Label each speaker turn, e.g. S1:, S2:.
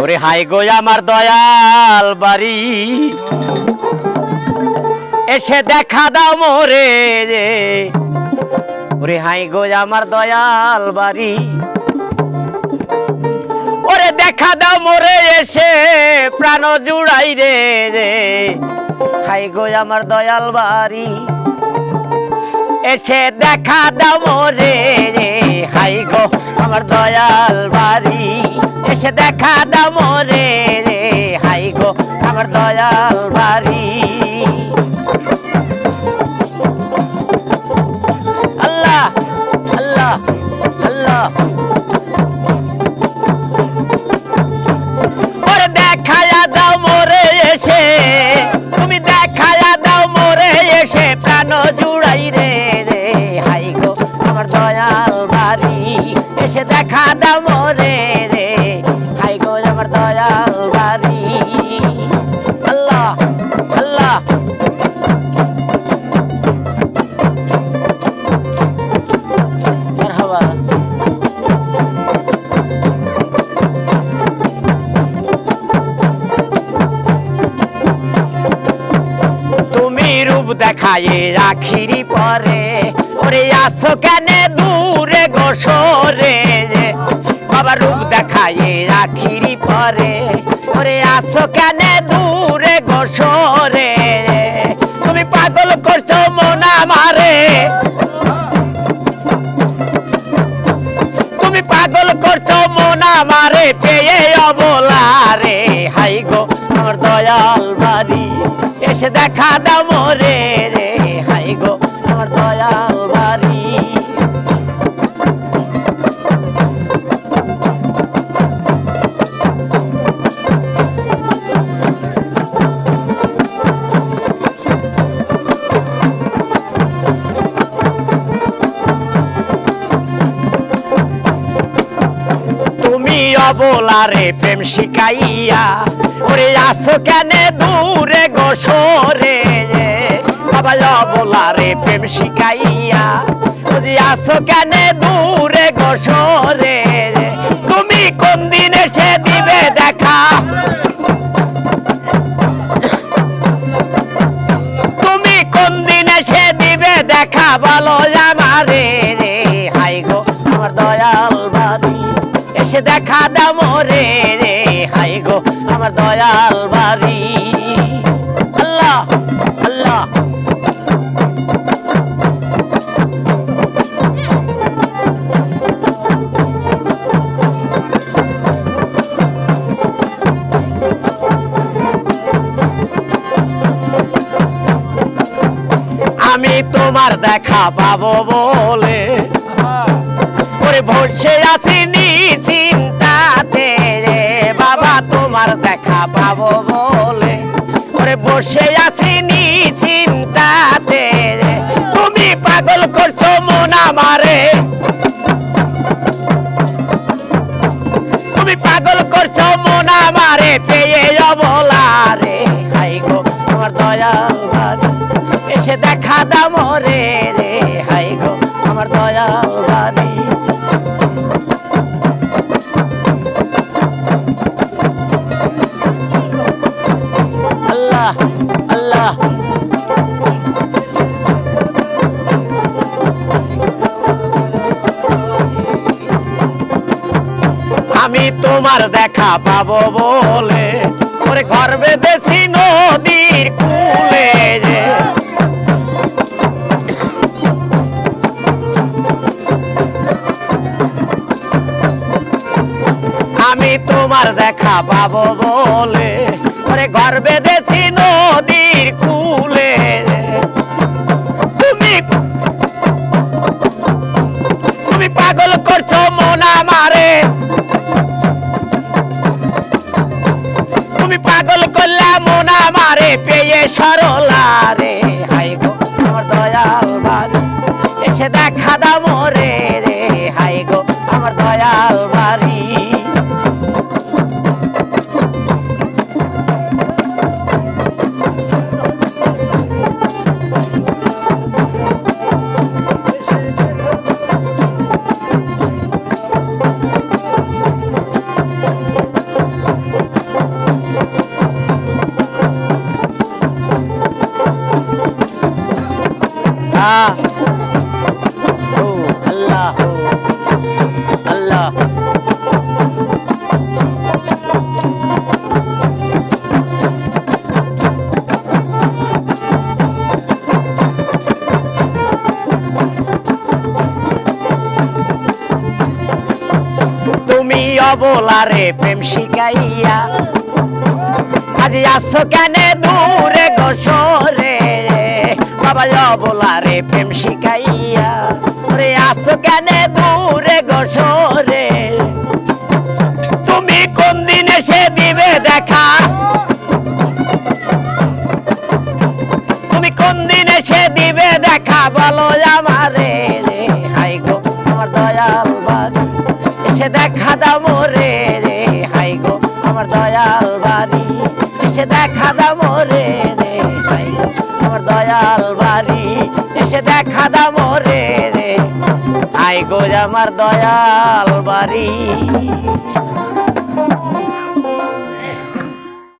S1: ওরে হাই গো আমার দয়াল বাড়ি। এসে দেখা দাও মোরে রে ওরে হাই গো আমার দয়াল বাড়ি। ওরে দেখা দাও মোরে এসে প্রাণ জুড়াই রে রে হাই গো আমার দয়াল বাড়ি। এসে দেখা দাও রে, হাই গো আমার দয়াল বাড়ি। এসে দেখা দেখায়ে রাখিরি পরে ওরে আসো কেন দূরে গোসরে বাবা রূপ দেখায়ে রাখিরি পরে। ওরে আসো কেন দূরে গোসরে? তুমি পাগল করছ মনা মারে তুমি পাগল করছ মনা মারে পেয়ে অবলা রে হাই গো, আমার দয়াল বাড়ি, এসে দেখা দাও মোরে। তুমি প্রেম শিখাইয়া, ওরে আসো কেন দূরে গোসরে বাবা অবলারে প্রেম শিখাইয়া, ওরে আসো কেন দূরে গোসরে তুমি কোন দিন এসে দিবে দেখা? তুমি কোন দিন এসে দিবে দেখা? বলো আমারে রে হাই গো, আমার দয়াল দেখা দাও মোরে রে হাই গো আমার দয়াল বাড়ি আল্লাহ আল্লাহ। আমি তোমার দেখা পাবো বলে। ওরে বসে আছি নি বসে আছি নি চিন্তাতে তুমি পাগল করছ মন আমারে। তুমি পাগল করছ মন আমারে, পেয়ে অবলা রে হাই গো, আমার দয়াল এসে দেখা দাও মোরে রে। হাই গো, আমার দয়াল তোমার দেখা পাবো বলে। ওরে ঘর বেঁধেছি নদীর কুলে আমি তোমার দেখা পাবো বলে। ওরে ঘর বেঁধেছি সরলা রে হাই গো আমার দয়াল বাড়ি এসে দেখা দাও মোরে রে আল্লাহ ও আল্লাহ আল্লাহ তুমি অবলারে প্রেম শিখাইয়া আজ আসছো কেন দূরে গোসরে বাবা অবলারে প্রেম শিখাইয়া রে আসছো কেন দূরে গোসরে তুমি কোন দিন এসে দিবে দেখা? তুমি কোন দিন এসে দিবে দেখা? বলো আমারে হাই গো, আমার দয়াল বাড়ি এসে দেখা দাও মোরে রে, হাই গো, আমার দয়াল বাড়ি এসে দেখা দাও আমার দয়াল বাড়ি। এসে দেখা দাও রে রে। আই গো আমার দয়াল বাড়ি।